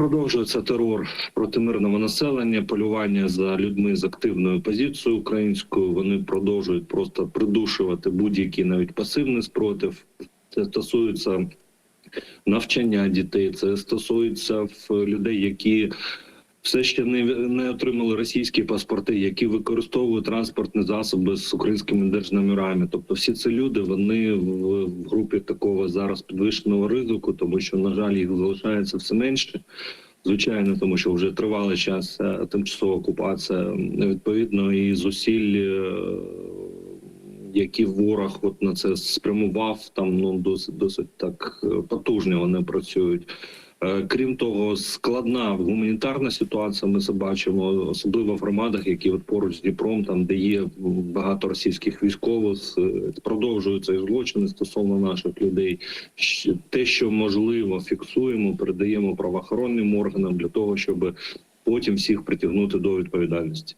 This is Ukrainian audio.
Продовжується терор проти мирного населення, полювання за людьми з активною позицією українською. Вони продовжують просто придушувати будь-який навіть пасивний спротив. Це стосується навчання дітей, це стосується людей, які все ще не, не отримали російські паспорти, які використовують транспортні засоби з українськими держномерами. Тобто, всі ці люди вони в, в групі такого зараз підвищеного ризику, тому що на жаль їх залишається все менше. Звичайно, тому що вже тривалий час е, тимчасова окупація відповідно і зусиль, е, які ворог от на це спрямував, там ну досить досить так е, потужно вони працюють. Е, Крім того, складна гуманітарна ситуація. Ми це бачимо, особливо в громадах, які от поруч з Дніпром, там де є багато російських військових, продовжуються злочини стосовно наших людей. Те, що можливо, фіксуємо, передаємо правоохоронним органам для того, щоб потім всіх притягнути до відповідальності.